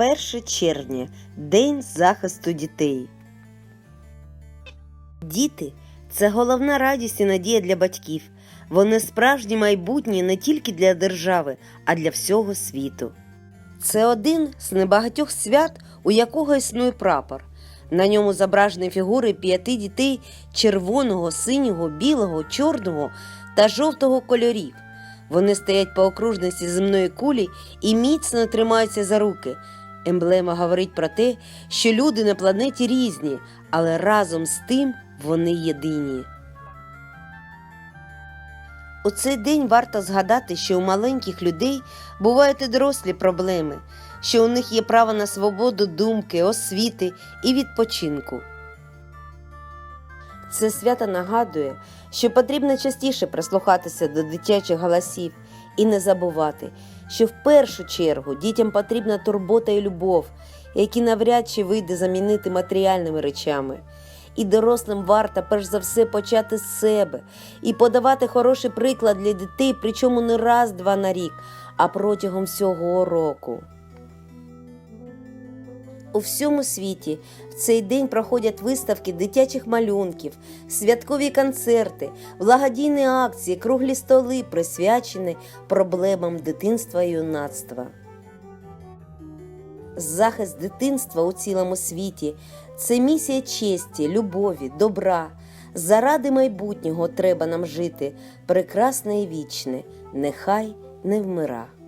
1 червня День захисту дітей. Діти це головна радість і надія для батьків. Вони справжні майбутні не тільки для держави, а для всього світу. Це один з небагатьох свят, у якого існує прапор. На ньому зображені фігури п'яти дітей червоного, синього, білого, чорного та жовтого кольорів. Вони стоять по окружності земної кулі і міцно тримаються за руки. Емблема говорить про те, що люди на планеті різні, але разом з тим вони єдині. У цей день варто згадати, що у маленьких людей бувають і дорослі проблеми, що у них є право на свободу думки, освіти і відпочинку. Це свято нагадує, що потрібно частіше прислухатися до дитячих голосів і не забувати, що в першу чергу дітям потрібна турбота і любов, які навряд чи вийде замінити матеріальними речами. І дорослим варто перш за все почати з себе і подавати хороший приклад для дітей, причому не раз-два на рік, а протягом всього року. У всьому світі в цей день проходять виставки дитячих малюнків, святкові концерти, благодійні акції, круглі столи, присвячені проблемам дитинства і юнацтва. Захист дитинства у цілому світі це місія честі, любові, добра. Заради майбутнього треба нам жити прекрасне і вічне, нехай не вмира.